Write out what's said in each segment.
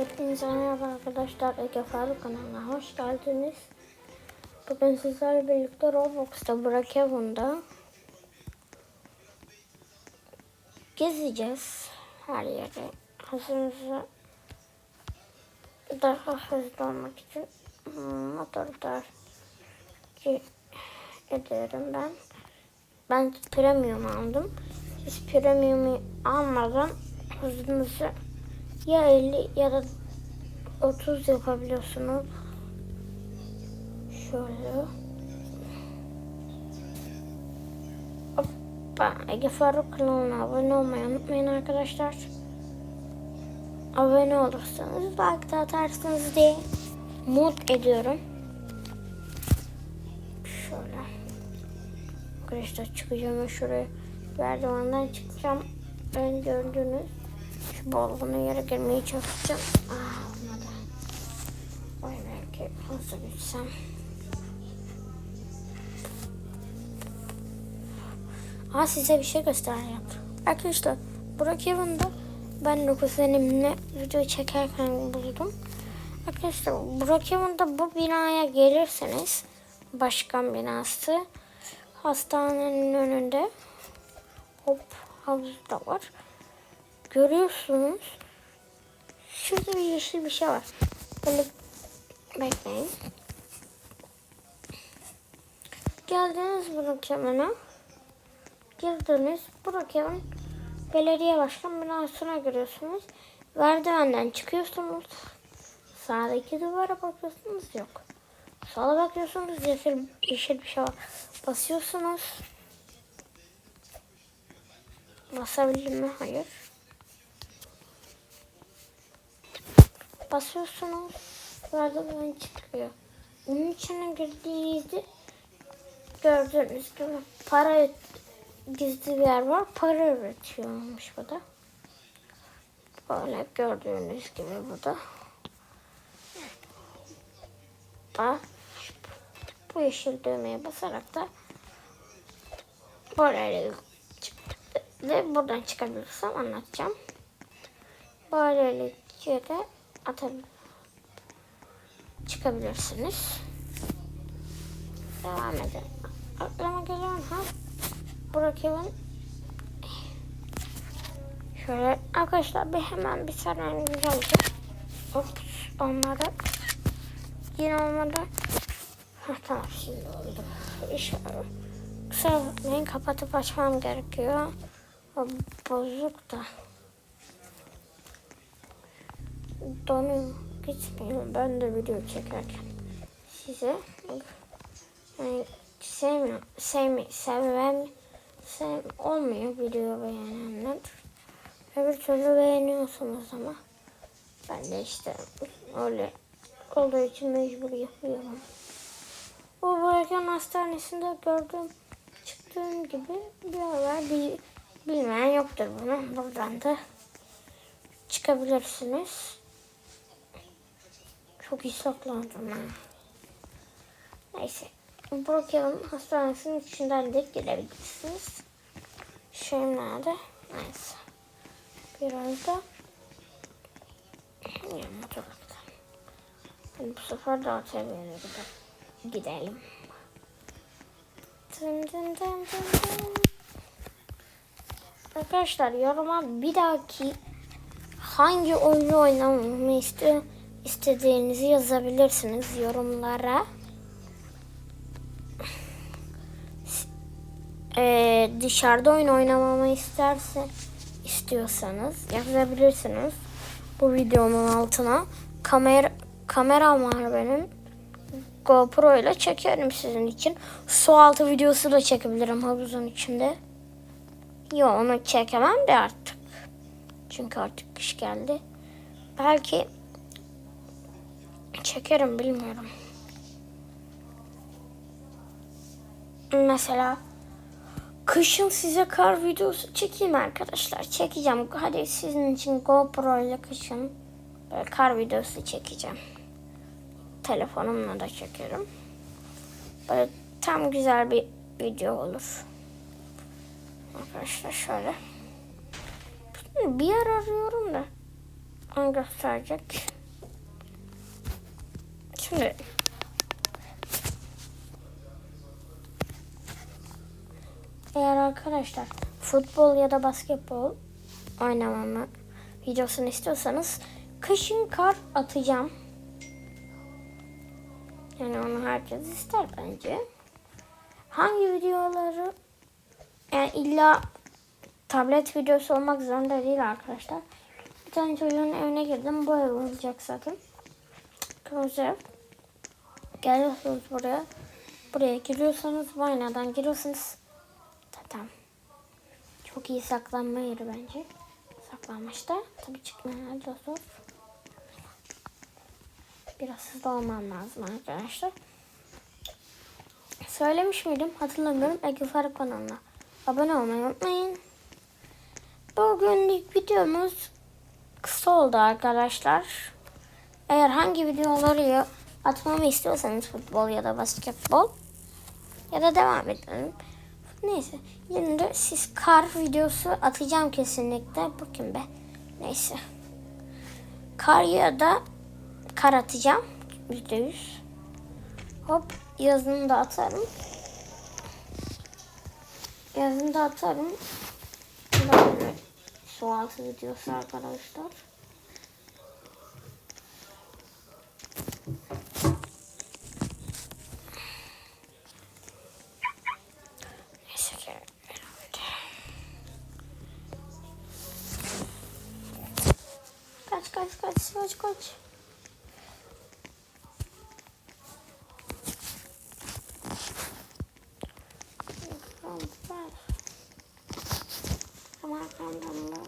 Hepinize merhaba arkadaşlar. Ege Faruk kanalına hoş geldiniz. Bugün sizlerle birlikte Roblox'ta Brookhaven'da gezeceğiz her yere. Hızımızı daha hızlı olmak için motor tercih ederim ben. Ben premium aldım. Siz premium'u almadan hızınızı ya 50 ya da 30 yapabiliyorsunuz. Şöyle. Hoppa. Ege Faruk kanalına abone olmayı unutmayın arkadaşlar. Abone olursanız like de atarsınız diye umut ediyorum. Şöyle. Arkadaşlar çıkacağım şuraya merdivenden çıkacağım. Ben gördüğünüz şu balkona yere girmeye çalışacağım. Aa, olmadı. Vay belki nasıl gitsem. Aa size bir şey göstereceğim. Arkadaşlar Burak Evan'da ben de kuzenimle video çekerken buldum. Arkadaşlar Burak Evan'da bu binaya gelirseniz başkan binası hastanenin önünde hop havuz da var. Görüyorsunuz. Şurada bir yeşil bir şey var. Böyle bekleyin. Geldiniz Brookhaven'a. Girdiniz. Brookhaven belediye başkan binasına giriyorsunuz. Merdivenden çıkıyorsunuz. Sağdaki duvara bakıyorsunuz yok. Sola bakıyorsunuz yeşil, yeşil bir şey var. Basıyorsunuz. Basabildim mi? Hayır. Basıyorsunuz. Merdiven çıkıyor. Onun içine girdiğinizde gördüğünüz gibi para gizli bir yer var. Para üretiyormuş bu da. Böyle gördüğünüz gibi bu da. Da bu yeşil düğmeye basarak da böyle de buradan çıkabilirsem anlatacağım. Böylelikle de atabilir. Çıkabilirsiniz. Devam edelim. Aklıma gelen ha. Bırakayım. Şöyle arkadaşlar bir hemen bir sarayımız alacağım. Ops onları. Yine olmadı. Ha tamam şimdi oldu. İnşallah. Kusura bakmayın kapatıp açmam gerekiyor. O bozuk da. Donuyor. Gitmiyor. Ben de video çekerken. Size yani sevmiyor, sevmi, sevmem, sev, olmuyor video beğenenler. Öbür türlü beğeniyorsunuz ama ben de işte öyle olduğu için mecbur yapıyorum. Bu Bırakan Hastanesi'nde gördüğüm çıktığım gibi bir haber bir, bilmeyen yoktur bunu. Buradan da çıkabilirsiniz. Çok iyi saklandım ha. Neyse. Brookhaven Hastanesi'nin içinden de girebilirsiniz. Şey nerede? Neyse. Biraz da ya motorlukta. Hadi bu sefer daha seviyene gidelim. Dın dın dın dın dın. Arkadaşlar yoruma bir dahaki hangi oyunu oynamamı istiyor, istediğinizi yazabilirsiniz yorumlara. Ee, dışarıda oyun oynamamı isterse istiyorsanız yazabilirsiniz bu videonun altına. Kamera kameram var benim. GoPro ile çekerim sizin için. Su altı videosu da çekebilirim havuzun içinde. Yok onu çekemem de artık. Çünkü artık kış geldi. Belki çekerim bilmiyorum. Mesela kışın size kar videosu çekeyim arkadaşlar. Çekeceğim. Hadi sizin için GoPro ile kışın böyle kar videosu çekeceğim. Telefonumla da çekerim. Böyle tam güzel bir video olur. Arkadaşlar şöyle. Bir yer arıyorum da. onu gösterecek. Şimdi eğer arkadaşlar futbol ya da basketbol oynamamı videosunu istiyorsanız kışın kar atacağım. Yani onu herkes ister bence. Hangi videoları yani illa tablet videosu olmak zorunda değil arkadaşlar. Bir tane çocuğun evine girdim. Bu ev olacak zaten. Ev. Geliyorsunuz buraya. Buraya giriyorsanız aynadan giriyorsunuz. Tamam. Çok iyi saklanma yeri bence. Saklanmışta. Tabii çıkmaya da zor. Biraz hızlı olmam lazım arkadaşlar. Söylemiş miydim? Hatırlamıyorum. Ege Faruk kanalına abone olmayı unutmayın. Bugünlük videomuz kısa oldu arkadaşlar. Eğer hangi videoları atmamı istiyorsanız futbol ya da basketbol ya da devam edelim. Neyse. Şimdi siz kar videosu atacağım kesinlikle. Bugün be. Neyse. Kar ya da kar atacağım. Yüzde yüz. Hop yazını da atarım. Yazını da atarım. Su altı videosu arkadaşlar. Kaç kaç kaç. Ama arkamdan da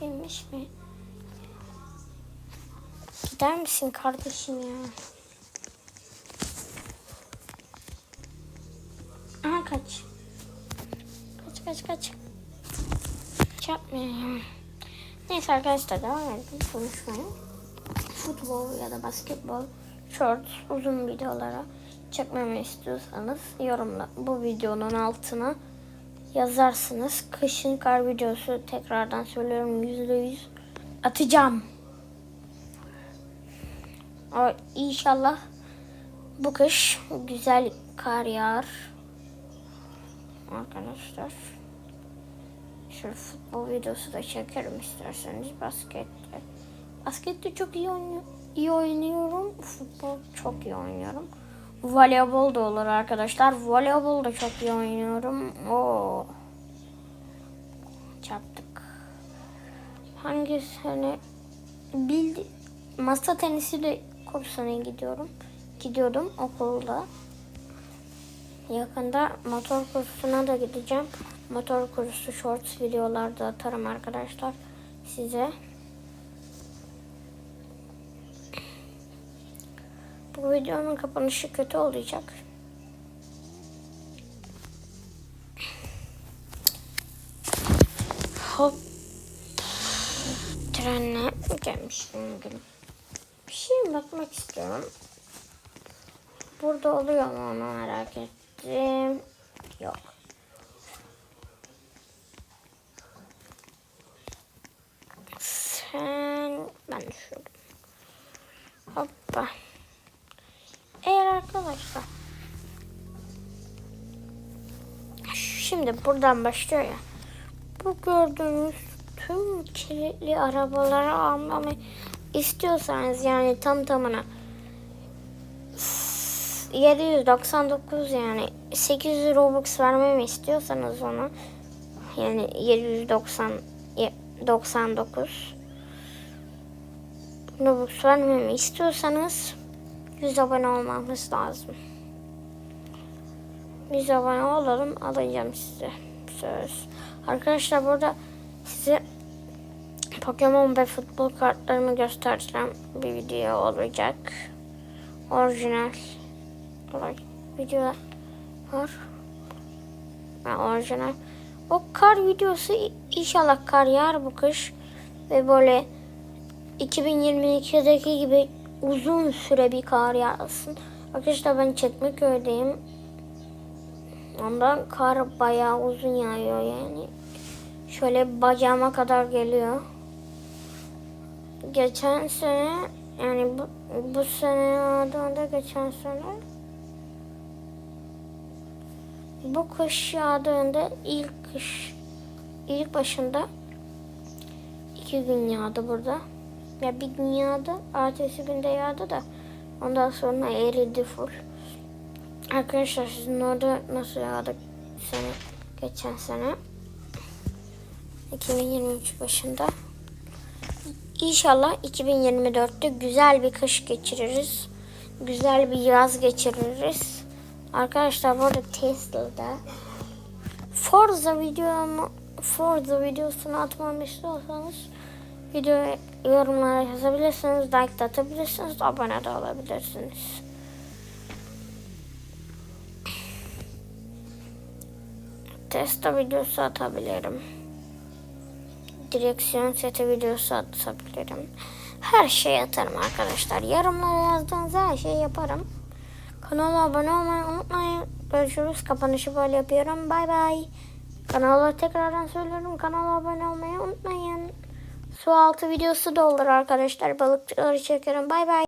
Bilmiş mi? Gider misin kardeşim ya? Aha kaç. Kaç kaç kaç. Çarpmayayım. Neyse arkadaşlar devam edelim konuşmaya. Futbol ya da basketbol, short, uzun videolara çekmemi istiyorsanız yorumla bu videonun altına yazarsınız. Kışın kar videosu tekrardan söylüyorum yüzde yüz atacağım. O, inşallah bu kış güzel kar yağar. Arkadaşlar. Şöyle futbol videosu da çekerim isterseniz baskette. Baskette çok iyi, oynuyor, iyi oynuyorum. Futbol çok iyi oynuyorum. Voleybol da olur arkadaşlar. Voleybol da çok iyi oynuyorum. Oo. Çarptık. Hangisi hani bildi masa tenisi de kursuna gidiyorum. Gidiyordum okulda. Yakında motor kursuna da gideceğim. Motor kursu shorts videolarda atarım arkadaşlar size. Bu videonun kapanışı kötü olacak. Hop. Trenle gelmiştim bugün. Bir şeye bakmak istiyorum. Burada oluyor mu onu merak ettim. Yok. Sen ben düşürdüm. Hoppa. Eğer arkadaşlar şimdi buradan başlıyor ya. Bu gördüğünüz tüm kilitli arabaları almamı istiyorsanız yani tam tamına 799 yani 800 Robux vermemi istiyorsanız ona yani 790 99 Robux vermemi istiyorsanız 100 abone olmamız lazım. 100 abone olalım alacağım size söz. Arkadaşlar burada size Pokemon ve futbol kartlarımı göstereceğim bir video olacak. Orijinal video var. Ha, orijinal. O kar videosu inşallah kar yağar bu kış ve böyle 2022'deki gibi uzun süre bir kar yağsın. Arkadaşlar ben Çekmeköy'deyim. Ondan kar bayağı uzun yağıyor yani. Şöyle bacağıma kadar geliyor. Geçen sene yani bu, bu sene yağdığında geçen sene bu kış yağdığında ilk kış ilk başında iki gün yağdı burada. Ya bir gün yağdı, ertesi günde yağdı da ondan sonra eridi full. Arkadaşlar sizin orada nasıl yağdı sene, geçen sene? 2023 başında. İnşallah 2024'te güzel bir kış geçiririz. Güzel bir yaz geçiririz. Arkadaşlar bu arada Tesla'da Forza videomu Forza videosunu atmamı istiyorsanız video yorumlara yazabilirsiniz, like de atabilirsiniz, abone de olabilirsiniz. Testa videosu atabilirim. Direksiyon seti videosu atabilirim. Her şey atarım arkadaşlar. Yorumlara yazdığınız her şeyi yaparım. Kanala abone olmayı unutmayın. Görüşürüz. Kapanışı böyle yapıyorum. Bay bay. Kanala tekrardan söylüyorum. Kanala abone olmayı unutmayın. Su altı videosu da olur arkadaşlar. Balıkçıları çekerim. Bay bay.